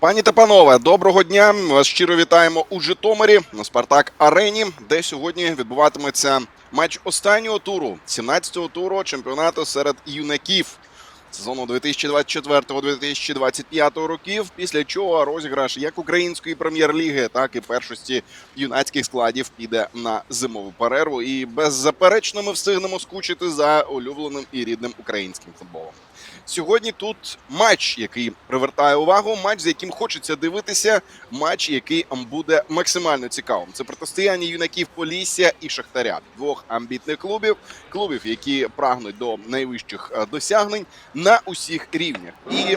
Пані та панове, доброго дня! Вас щиро вітаємо у Житомирі на Спартак Арені, де сьогодні відбуватиметься матч останнього туру, 17-го туру чемпіонату серед юнаків сезону 2024-2025 років. Після чого розіграш як української прем'єр-ліги, так і першості юнацьких складів піде на зимову перерву. І беззаперечно ми встигнемо скучити за улюбленим і рідним українським футболом. Сьогодні тут матч, який привертає увагу, матч, з яким хочеться дивитися, матч, який буде максимально цікавим. Це протистояння юнаків Полісся і Шахтаря, двох амбітних клубів, клубів, які прагнуть до найвищих е, досягнень на усіх рівнях. І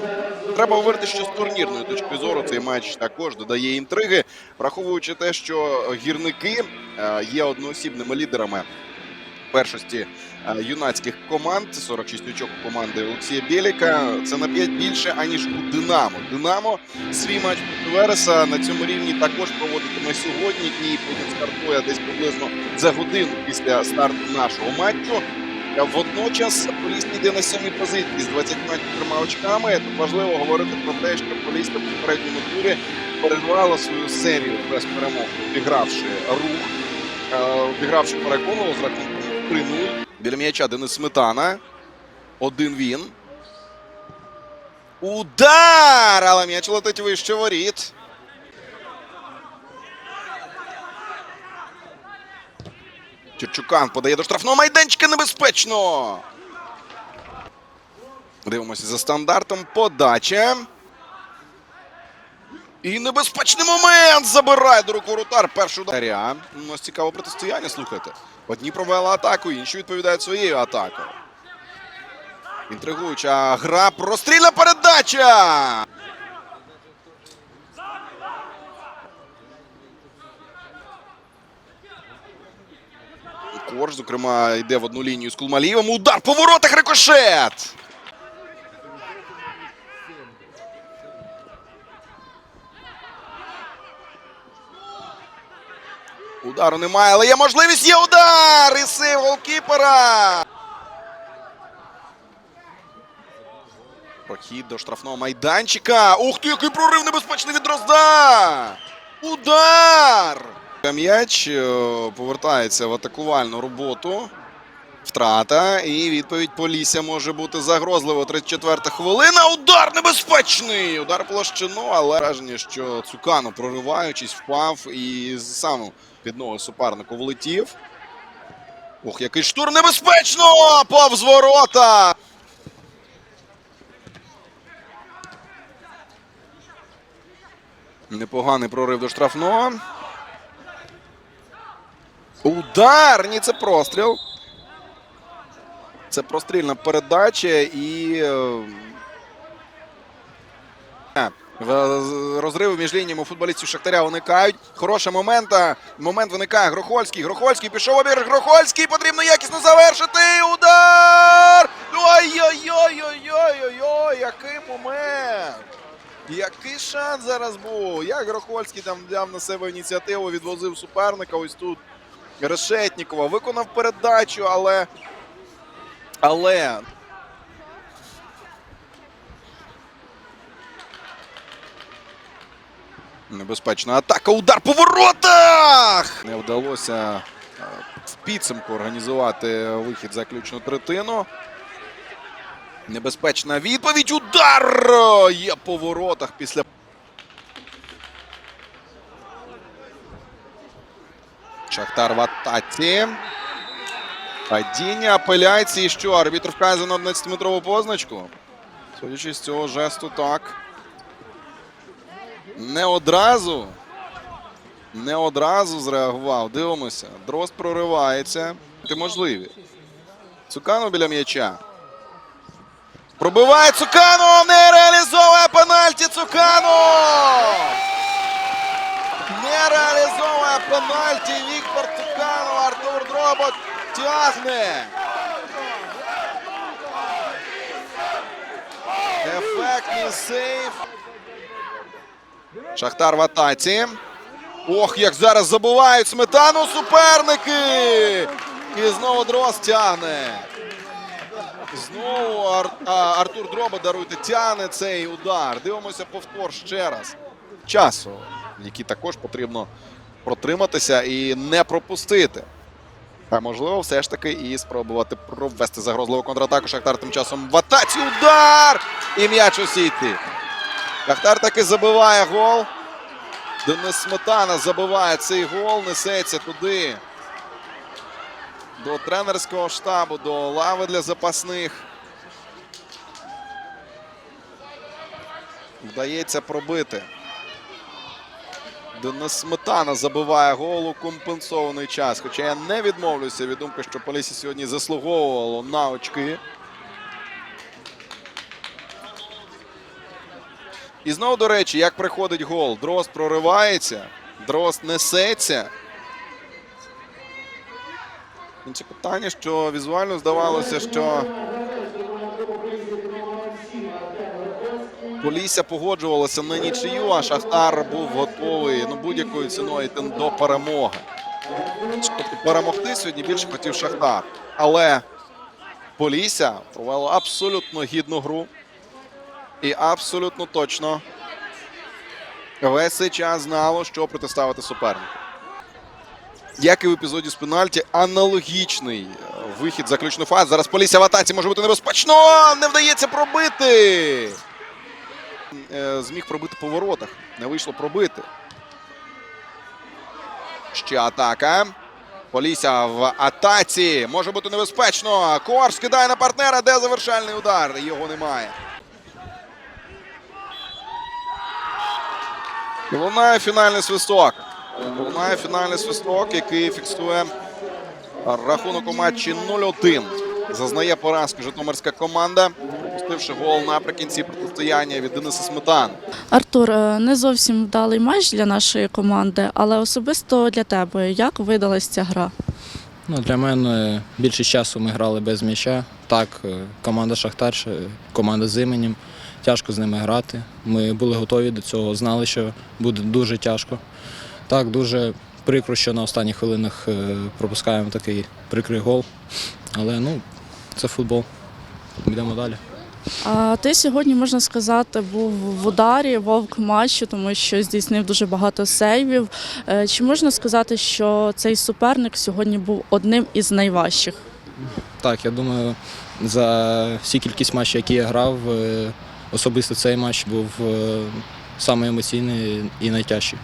треба говорити, що з турнірної точки зору цей матч також додає інтриги, враховуючи те, що гірники е, є одноосібними лідерами першості е, юнацьких команд. 46 очок у команди Олексія Біліка. Це на 5 більше аніж у Динамо. Динамо свій матч Вереса на цьому рівні також проводитиме сьогодні. І потім стартує десь приблизно за годину після старту нашого матчу. Е, Водночас Поліс йде на сьомій позиції з 23 очками. Тут важливо говорити про те, що Поліс на попередньому турі перервала свою серію без перемог, обігравши рух, е, обігравши переконував з рахунком 3-0. Біля м'яча Денис Сметана. Один він. Удар! Але м'яч летить вище воріт. Черчукан подає до штрафного майданчика небезпечно. Дивимося за стандартом. Подача. І небезпечний момент забирає до рук воротар. Перший удар. У нас цікаве протистояння, слухайте. Одні провели атаку, інші відповідають своєю атакою. Інтригуюча гра. Прострільна передача. Корж, зокрема, йде в одну лінію з Кулмалієвим. Удар по воротах рикошет. Удару немає, але є можливість. Є удар! І сейв голкіпера. Прохід до штрафного майданчика. Ух ти, який прорив небезпечний від Дрозда! Удар! М'яч е, повертається в атакувальну роботу. Втрата. І відповідь Полісся може бути загрозливо. 34 хвилина. Удар небезпечний! Удар площину, але враження, що Цукано, прориваючись, впав і сам під ноги супернику влетів. Ох, який штурм небезпечно! Повз ворота! Непоганий прорив до штрафного. Удар! Ні, це простріл. Це прострільна передача і. е, Розриви між лініями футболістів Шахтаря виникають. Хороша момента. Момент виникає Грохольський. Грохольський пішов обір. Грохольський. Потрібно якісно завершити. Удар! Ой-ой-ой-ой-ой-ой-ой! Який момент! Який шанс зараз був? Як Грохольський там взяв на себе ініціативу, відвозив суперника. Ось тут Решетнікова. Виконав передачу, але. Але. Небезпечна атака. Удар по воротах! Не вдалося е, в підсумку організувати вихід в заключну третину. Небезпечна відповідь. Удар! Є по воротах після. Шахтар в атаці. Падіння апеляції. Що? Арбітр вказує на 11-метрову позначку. Судячи з цього жесту, так. Не одразу. Не одразу зреагував. Дивимося. Дрозд проривається. Ти можливі. Цукано біля м'яча. Пробиває Цукано! Не реалізовує пенальті Цукано! Не реалізовує пенальті Віктор Цукано. Артур Дробот тягне. Ефектний сейф. Шахтар в атаці. Ох, як зараз забувають сметану суперники! І знову Дрозд тягне. Знову Ар... а, Артур Дроба даруйте, тяне цей удар. Дивимося повтор ще раз. Часу, який також потрібно протриматися і не пропустити. Можливо, все ж таки і спробувати провести загрозливу контратаку. Шахтар тим часом в атаці. Удар! І м'яч у сіті. Шахтар таки забиває гол. Денис Сметана забиває цей гол, несеться туди. До тренерського штабу, до лави для запасних. Вдається пробити. Денис Сметана забиває гол у компенсований час. Хоча я не відмовлюся від думки, що Полісі сьогодні заслуговувало на очки. І знову, до речі, як приходить гол, Дрозд проривається, Дрозд несеться. Інше питання, що візуально здавалося, що Полісся погоджувалося на нічию, а Шахтар був готовий ну, будь-якою ціною йти до перемоги. Тобто перемогти сьогодні більше хотів Шахтар. Але Полісся провело абсолютно гідну гру. І абсолютно точно весь цей час знало, що протиставити супернику. Як і в епізоді з пенальті, аналогічний е, вихід заключної фази. Зараз Полісся в атаці може бути небезпечно. Не вдається пробити. Е, Зміг пробити по воротах. Не вийшло пробити. Ще атака. Полісся в атаці. Може бути небезпечно. Корж кидає на партнера. Де завершальний удар? Його немає. І Лунає фінальний свисток. Лунає фінальний свисток, який фіксує рахунок у матчі 0-1. Зазнає поразки Житомирська команда, пропустивши гол наприкінці протистояння від Дениса Сметани. Артур, е, не зовсім вдалий матч для нашої команди, але особисто для тебе як видалась ця гра? Ну, для мене більшість часу ми грали без м'яча. Так, е, команда Шахтар, команда з іменем. Тяжко з ними грати. Ми були готові до цього, знали, що буде дуже тяжко. Так, дуже прикро, що на останніх хвилинах е, пропускаємо такий прикрий гол. Але ну, це футбол. Йдемо далі. А ти сьогодні, можна сказати, був в ударі вовк матчу, тому що здійснив дуже багато сейвів. Е, Чи можна сказати, що цей суперник сьогодні був одним із найважчих? Так, я думаю, за всі кількість матчів, які я грав, е, особисто цей матч був е, самий емоційний і найтяжчий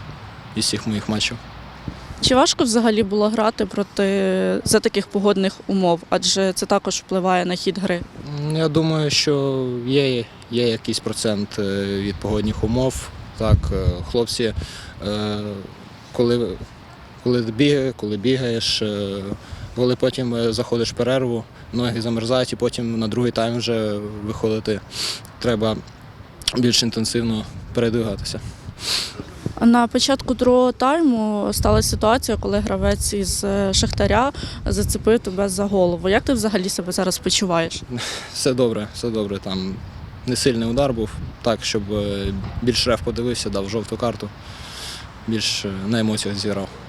із всіх моїх матчів. Чи важко взагалі було грати проти за таких погодних умов? Адже це також впливає на хід гри. Я думаю, що є, є якийсь процент е, від погодних умов. Так, е, хлопці, е, коли, коли бігає, коли бігаєш, коли потім заходиш в перерву, ноги замерзають, і потім на другий тайм вже виходити треба більш інтенсивно передвигатися. На початку другого тайму сталася ситуація, коли гравець із е, Шахтаря зацепив тебе за голову. Як ти взагалі себе зараз почуваєш? Все добре, все добре. Там не сильний удар був, так, щоб е, більш реф подивився, дав жовту карту, більш е, на емоціях зіграв.